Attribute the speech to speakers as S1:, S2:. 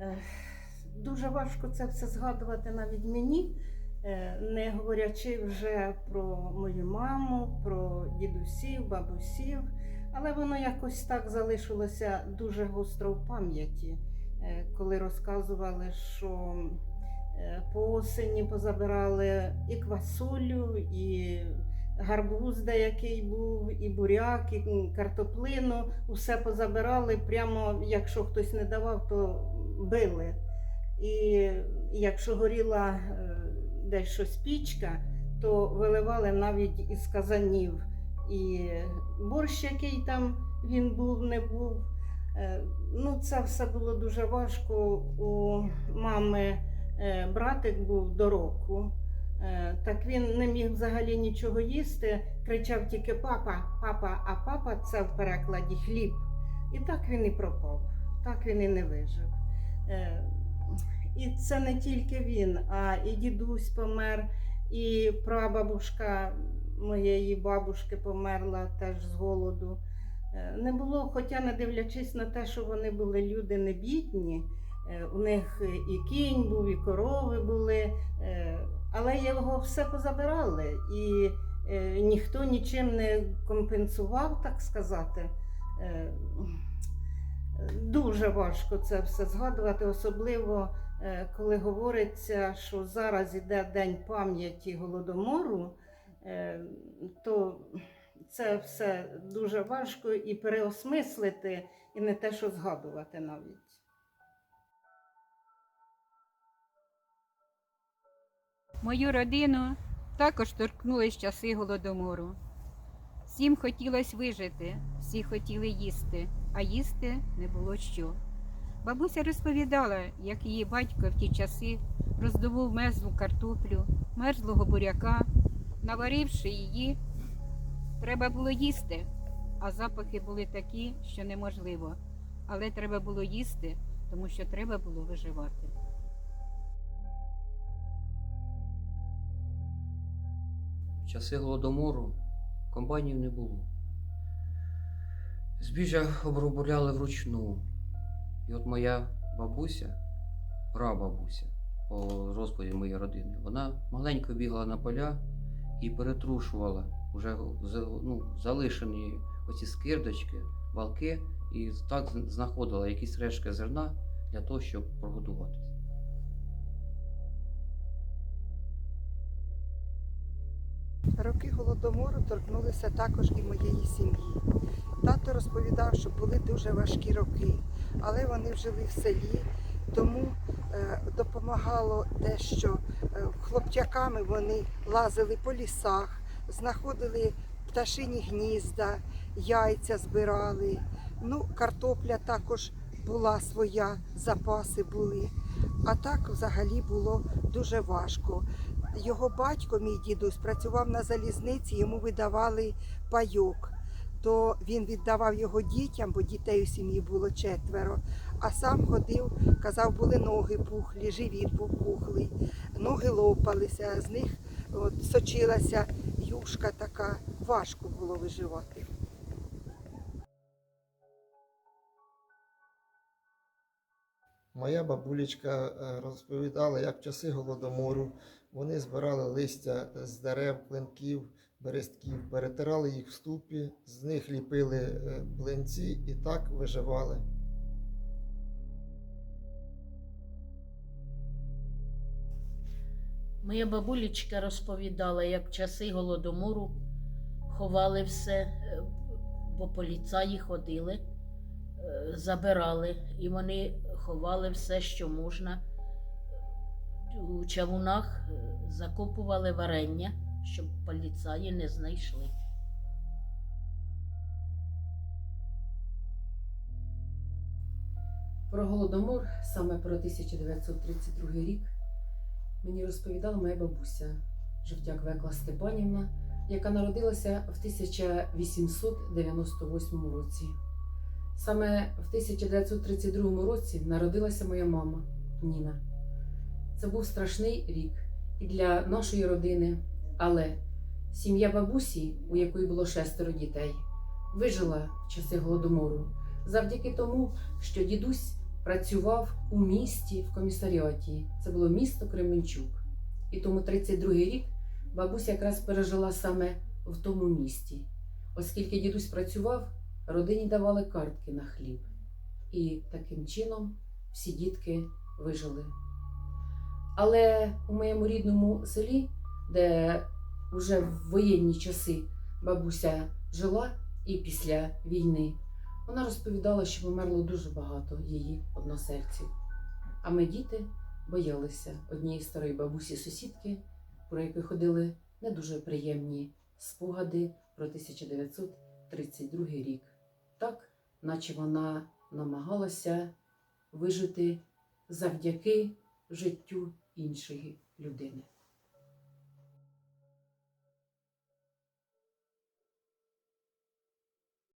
S1: Е, Дуже важко це все згадувати навіть мені, е, не говорячи вже про мою маму, про дідусів, бабусів. Але воно якось так залишилося дуже гостро в пам'яті, е, коли розказували, що по осені позабирали і квасолю, і гарбуз деякий був, і буряк, і картоплину. Усе позабирали. Прямо якщо хтось не давав, то били. І якщо горіла е, десь щось пічка, то виливали навіть із казанів. І борщ, який там він був, не був. Е, Ну, це все було дуже важко. У мами е, братик був до року. Так він не міг взагалі нічого їсти, кричав тільки папа, папа, а папа це в перекладі хліб. І так він і пропав, так він і не вижив. Е, І це не тільки він, а і дідусь помер, і прабабушка моєї бабушки померла теж з голоду. Е, Не було, хоча не дивлячись на те, що вони були люди не бідні, е, у них і кінь був, і корови були, але його все позабирали, і ніхто нічим не компенсував, так сказати. Дуже важко це все згадувати, особливо е, коли говориться, що зараз іде День пам'яті голодомору, е, то це все дуже важко і переосмислити, і не те, що згадувати навіть.
S2: Мою родину також торкнулись часи голодомору. Всім хотілося вижити, всі хотіли їсти, а їсти не було що. Бабуся розповідала, як її батько в ті часи роздобув мерзлу картоплю, мерзлого буряка, наваривши її, треба було їсти, а запахи були такі, що неможливо. Але треба було їсти, тому що треба було виживати.
S3: В часи голодомору комбайнів не було. Збіжжя обробляли вручну. І от моя бабуся, прабабуся, по розповіді моєї родини, вона маленько бігала на поля і перетрушувала вже ну, залишені оці скирдочки, валки, і так знаходила якісь рештки зерна для того, щоб прогодуватися.
S4: Роки голодомору торкнулися також і моєї сім'ї. Розповідав, що були дуже важкі роки, але вони жили в селі, тому е, допомагало те, що е, хлопчаками вони лазили по лісах, знаходили пташині гнізда, яйця збирали. Ну, картопля також була своя, запаси були. А так взагалі було дуже важко. Його батько, мій дідусь, працював на залізниці, йому видавали пайок. То він віддавав його дітям, бо дітей у сім'ї було четверо. А сам ходив, казав, були ноги пухлі, живіт був пухлий, ноги лопалися, з них от, сочилася юшка така. Важко було виживати.
S5: Моя бабулечка е, розповідала, як в часи голодомору вони збирали листя з дерев, клинків, берестків, перетирали їх в ступі, з них ліпили е, блинці і так виживали.
S6: Моя бабулечка розповідала, як в часи голодомору ховали все, е, бо поліцаї ходили, е, забирали, і вони ховали все, що можна. У чавунах е, закопували варення, щоб поліцаї не знайшли.
S7: Про голодомор, саме про 1932 рік, мені розповідала моя бабуся Жовтяк Векла Степанівна, яка народилася в 1898 році. Саме в 1932 році народилася моя мама Ніна. Це був страшний рік і для нашої родини, але сім'я бабусі, у якої було шестеро дітей, вижила в часи голодомору завдяки тому, що дідусь працював у місті в комісаріаті. Це було місто Кременчук. І тому 32-й рік бабуся якраз пережила саме в тому місті. Оскільки дідусь працював, родині давали картки на хліб. І таким чином всі дітки вижили. Але у моєму рідному селі, де вже в воєнні часи бабуся жила і після війни, вона розповідала, що померло дуже багато її односельців. А ми, діти, боялися однієї старої бабусі сусідки, про яку ходили не дуже приємні спогади про 1932 рік. Так, наче вона намагалася вижити завдяки життю іншої людини.